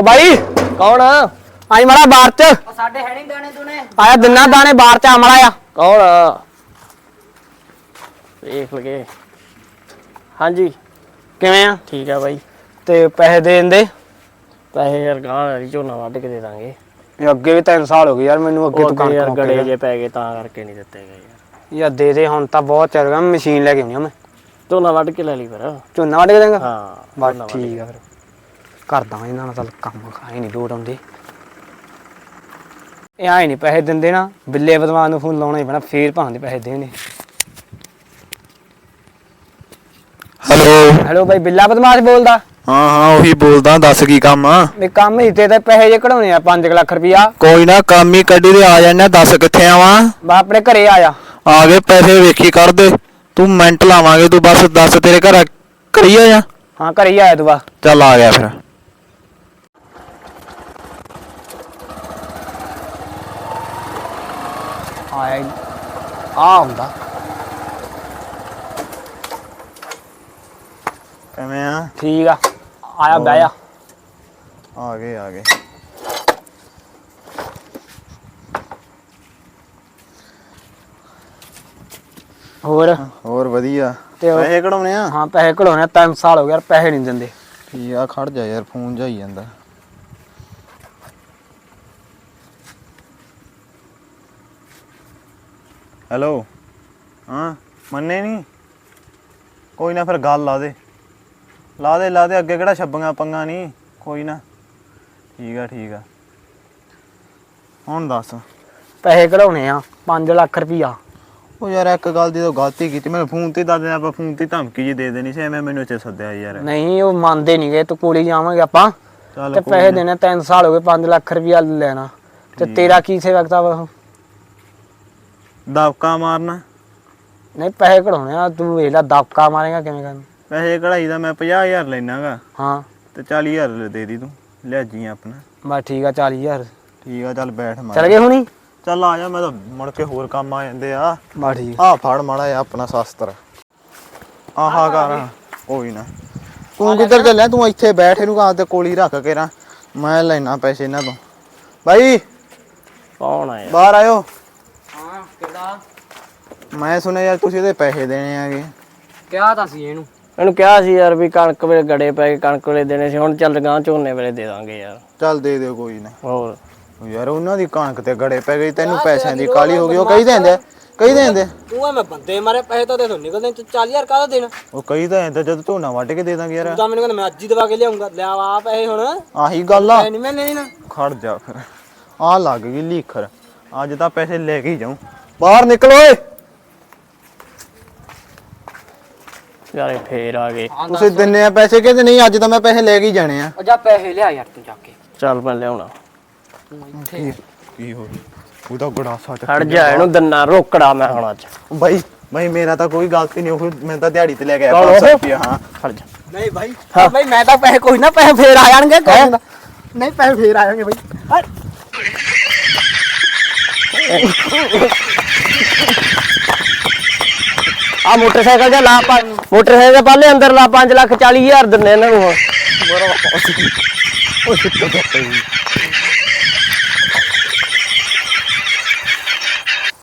ਓ ਬਾਈ। ਕੌਣ ਆ? ਆਈ ਮੜਾ ਬਾਹਰ ਚ। ਉਹ ਸਾਡੇ ਹੈ ਨਹੀਂ ਦਾਣੇ ਦੁਨੇ ਆਇਆ ਦਿਨਾਂ ਦਾਣੇ ਬਾਹਰ ਚ ਆਮਲਾ ਆ। ਕੌਣ ਆ? ਵੇਖ ਲਗੇ। ਹਾਂਜੀ। ਕਿਵੇਂ ਆ? ਠੀਕ ਆ ਬਾਈ। ਤੇ ਪੈਸੇ ਦੇ ਦਿੰਦੇ? ਪੈਸੇ ਯਾਰ ਗਾਂ ਵਾਲੀ ਝੋਨਾ ਵੱਢ ਕੇ ਦੇ ਦਾਂਗੇ। ਇਹ ਅੱਗੇ ਵੀ 3 ਸਾਲ ਹੋ ਗਏ ਯਾਰ ਮੈਨੂੰ ਅੱਗੇ ਉਹ ਤੂੰ ਯਾਰ ਕਣਕ ਗੜੇ ਜੇ ਪੈ ਗਏ ਤਾਂ ਕਰਕੇ ਨਹੀਂ ਦਿੱਤੇ ਗਏ ਯਾਰ। ਯਾਰ ਦੇ ਦੇ ਹੁਣ ਤਾਂ ਬਹੁਤ ਚੱਲ ਗਿਆ ਮਸ਼ੀਨ ਲੈ ਕੇ ਆਉਣੀ ਆ ਮੈਂ। ਝੋਨਾ ਵੱਢ ਕੇ ਲੈ ਲਈ ਫਿਰ। ਝੋਨਾ ਵੱਢ ਕੇ ਦੇਂਗਾ? ਹਾਂ ਬਸ ਝੋਨਾ ਵੱਢ ਠੀਕ ਆ ਫਿਰ। ਕਰਦਾ ਇਹਨਾਂ ਨਾਲ ਤਾਂ ਕੰਮ ਖਾਏ ਨਹੀਂ ਲੋੜ ਆਉਂਦੇ। ਇਹ ਆਏ ਨਹੀਂ ਪੈਸੇ ਦਿੰਦੇ ਨਾ ਬਿੱਲੇ ਬਦਮਾਨ ਨੂੰ ਫੋਨ ਲਾਉਣਾ ਹੀ ਪੈਣਾ ਫੇਰ ਭਾਂ ਦੇ ਪੈਸੇ ਦੇਣੇ। ਹੈਲੋ। ਹੈਲੋ ਬਾਈ ਬਿੱਲਾ ਬਦਮਾਸ਼ ਬੋਲਦਾ? ਹਾਂ ਹਾਂ ਉਹੀ ਬੋਲਦਾ ਦੱਸ ਕੀ ਕੰਮ ਆ? ਵੀ ਕੰਮ ਹੀ ਤੇ ਤੇ ਪੈਸੇ ਜੇ ਕਢਾਉਣੇ ਆ 5 ਲੱਖ ਰੁਪਿਆ ਕੋਈ ਨਾ ਕੰਮ ਹੀ ਕੱਢੀ ਤੇ ਆ ਜਾਣਾ ਦੱਸ ਕਿੱਥੇ ਆਵਾਂ? ਬਾ ਆਪਣੇ ਘਰੇ ਆ ਜਾ। ਆ ਗਏ ਪੈਸੇ ਵੇਖੀ ਕਰ ਦੇ। ਤੂੰ ਮਿੰਟ ਲਾਵਾਂਗੇ ਤੂੰ ਬਸ ਦੱਸ ਤੇਰੇ ਘਰ ਕਰੀ ਆ ਜਾ? ਹਾਂ ਘਰੇ ਹੀ ਆਇਆ ਤੂੰ ਬਾ ਚੱਲ ਆ ਗਿਆ ਫਿਰ। ਆਇਆ। ਆ ਹੁੰਦਾ। ਕਿਵੇਂ ਆ? ਠੀਕ ਆ। ਆਇਆ ਬਹਿ ਜਾ। ਆ ਗਏ ਆ ਗਏ। ਹੋਰ? ਹੋਰ ਵਧੀਆ। ਤੇ ਉਹ- ਪੈਸੇ ਕਢਾਉਣੇ ਆ? ਹਾਂ ਪੈਸੇ ਕਢਾਉਣੇ 3 ਸਾਲ ਹੋ ਗਏ ਯਾਰ ਪੈਸੇ ਨਹੀਂ ਦਿੰਦੇ। ਠੀਕ ਆ ਖੜ ਜਾ ਯਾਰ ਫੋਨ ਜਾਈ ਜਾਂਦਾ। ਹੈਲੋ ਹਾਂ ਮੰਨੇ ਨਹੀਂ ਕੋਈ ਨਾ ਫਿਰ ਗੱਲ ਲਾ ਦੇ। ਲਾ ਦੇ ਲਾ ਦੇ ਅੱਗੇ ਕਿਹੜਾ ਛੱਬੀਆਂ ਪੰਗਾ ਨਹੀਂ ਕੋਈ ਨਾ। ਠੀਕ ਆ ਠੀਕ ਆ। ਹੁਣ ਦੱਸ। ਪੈਸੇ ਕਢਾਉਣੇ ਆ 5 ਲੱਖ ਰੁਪਿਆ ਉਹ ਯਾਰ ਇੱਕ ਗੱਲ ਦੀ ਤਾਂ ਗਲਤੀ ਕੀਤੀ। ਮੈਂ ਫੋਨ ਤੇ ਦੱਸ ਦੇਣਾ ਆਪਾਂ ਫੋਨ ਤੇ ਧਮਕੀ ਜੀ ਦੇ ਦੇਣੀ ਸੀ ਐਵੇਂ ਮੈਨੂੰ ਇੱਥੇ ਸੱਦਿਆ ਯਾਰ। ਨਹੀਂ ਉਹ ਮੰਨਦੇ ਨਹੀਂ ਗਏ ਤੂੰ ਕੋਲੇ ਜਾਵਾਂਗੇ ਆਪਾਂ। ਚੱਲ ਤੇ ਕੋਈ ਪੈਸੇ। ਦੇਣੇ 3 ਸਾਲ ਹੋ ਗਏ 5 ਲੱਖ ਰੁਪਿਆ ਲੈਣਾ। ਤੇ। ਤੇਰਾ ਕੀ ਸੇ ਵਕਤਾ ਵਾ ਉਹ? ਦਬਕਾ ਮਾਰਨਾ। ਨਹੀਂ ਪੈਸੇ ਕਢਾਉਣੇ ਆ ਤੂੰ ਵੇਖ ਲੈ ਦਬਕਾ ਮਾਰੇਗਾ ਕਿਵੇਂ ਕਰਨ। ਪੈਸੇ ਕਢਾਈ ਦਾ ਮੈਂ 50000 ਲੈਣਾਗਾ। ਹਾਂ। ਤੇ 40000 ਦੇ ਦੀ ਤੂੰ ਲੈ ਜੀ ਆਪਣਾ। ਬਸ ਠੀਕ ਆ 40000 ਠੀਕ ਆ ਚੱਲ ਬੈਠ ਮਾਰ ਚਲ ਗਏ ਹੁਣੀ? ਚੱਲ ਆ ਜਾ ਮੈਂ ਤਾਂ ਮੁੜ ਕੇ ਹੋਰ ਕੰਮ ਆ ਜਾਂਦੇ ਆ। ਬਸ ਠੀਕ ਆ। ਫੜ ਮਾੜਾ ਜਿਹਾ ਆਪਣਾ ਸ਼ਾਸਤਰ। ਆਹਾ ਕਰ। ਕੋਈ ਨਾ। ਤੂੰ ਕਿੱਧਰ ਚੱਲਿਆ? ਤੂੰ ਇੱਥੇ ਬੈਠ ਇਹਨੂੰ ਕਾਂ ਤੇ ਕੋਲੀ ਰੱਖ ਕੇ ਰਾਂ ਮੈਂ ਲੈਣਾ ਪੈਸੇ ਇਹਨਾਂ ਤੋਂ। ਬਾਈ। ਕੌਣ ਆ ਯਾਰ ਬਾਹਰ ਆਇਓ। ਮੈਂ ਸੁਣਿਆ ਯਾਰ ਤੁਸੀਂ ਇਹਦੇ ਪੈਸੇ ਦੇਣੇ ਆਗੇ। ਕਿਹਾ ਤਾਂ ਸੀ ਇਹਨੂੰ। ਇਹਨੂੰ ਕਿਹਾ ਸੀ ਯਾਰ ਵੀ ਕਣਕ ਵੇਲੇ ਗੜੇ ਪੈ ਕੇ ਕਣਕ ਵੇਲੇ ਦੇਣੇ ਸੀ ਹੁਣ ਚੱਲ ਗਾਂ ਝੋਨੇ ਵੇਲੇ ਦੇ ਦਾਂਗੇ ਯਾਰ। ਚੱਲ ਦੇ ਦਿਓ ਕੋਈ ਨਾ। ਹੋਰ? ਯਾਰ ਉਹਨਾਂ ਦੀ ਕਣਕ ਤੇ ਗੜੇ ਪੈ ਗਈ ਤੈਨੂੰ ਪੈਸਿਆਂ ਦੀ ਕਾਲੀ ਹੋ ਗਈ ਉਹ ਕਹੀ ਦਿੰਦੇ ਕਹੀ ਦਿੰਦੇ। ਤੂੰ ਐਵੇਂ ਬੰਦੇ ਮਾਰੇ ਪੈਸੇ ਤਾਂ ਦੇ ਨਿਕਲਦੇ 40000 ਕਾਹਦਾ ਦੇਣਾ? ਉਹ ਕਹੀ ਤਾਂ ਐਂ ਤਾਂ ਜਦ ਝੋਨਾ ਵੱਢ ਕੇ ਦੇ ਦਾਂਗੇ ਯਾਰ। ਤੂੰ ਤਾਂ ਮੈਨੂੰ ਕਹਿੰਦਾ ਮੈਂ ਅੱਜ ਹੀ ਦਵਾ ਕੇ ਲਿਆਉਂਗਾ ਲੈ ਆ ਪੈਸੇ ਹੁਣ। ਆਹੀ ਗੱਲ ਆ। ਨਹੀਂ ਮਿਲਣੇ ਨਾ। ਖੜ ਜਾ ਫਿਰ। ਆ ਲੱਗ ਗਈ ਲੀਖਰ। ਅੱਜ ਤਾਂ ਪੈਸੇ ਲੈ ਕੇ ਹੀ ਜਾਉਂ ਬਾਹਰ ਨਿਕਲ ਓਏ। ਯਾਰ ਫੇਰ ਆ ਗਏ। ਤੁਸੀਂ ਦਿੰਨੇ ਆ ਪੈਸੇ ਕਿ ਨਹੀਂ? ਅੱਜ ਤਾਂ ਮੈਂ ਪੈਸੇ ਲੈ ਕੇ ਹੀ ਜਾਣੇ ਆ। ਉਹ ਜਾ ਪੈਸੇ ਲਿਆ ਯਾਰ ਤੂੰ ਜਾ ਕੇ। ਚੱਲ ਮੈਂ ਲਿਆਉਣਾ। ਕੀ ਕੀ ਹੋ ਉਹਦਾ ਗੜਾਸਾ ਚੱਕ ਖੜ ਜਾ ਇਹਨੂੰ ਦੰਨਾ ਰੋਕੜਾ ਮੈਂ ਹੁਣ ਅੱਜ। ਬਾਈ ਬਾਈ ਮੇਰਾ ਤਾਂ ਕੋਈ ਗਲਤੀ ਨਹੀਂ ਉਹ ਮੈਂ ਤਾਂ ਦਿਹਾੜੀ ਤੇ ਲੈ ਕੇ ਆਇਆ ਕੌਣ 500 ਉਹ? ਰੁਪਇਆ ਹਾਂ। ਖੜ ਜਾ। ਨਹੀਂ ਭਾਈ ਭਾਈ ਮੈਂ ਤਾਂ ਪੈਸੇ ਕੋਈ ਨਾ ਪੈਸੇ ਫੇਰ ਆ ਜਾਣਗੇ ਕੋਈ ਨਾ। ਨਹੀਂ ਪੈਸੇ ਫੇਰ ਆ ਜਾਣਗੇ ਭਾਈ ਆ ਮੋਟਰਸਾਈਕਲ ਜਾਂ ਲਾ ਪਾ। ਮੋਟਰਸਾਈਕਲ ਪਾਲੇ ਅੰਦਰ ਲਾ 5 ਲੱਖ 40 ਹਜ਼ਾਰ ਦਿੰਨੇ ਇਹਨਾਂ ਨੂੰ ਹੁਣ। ਉਹ ਸਿੱਟੋ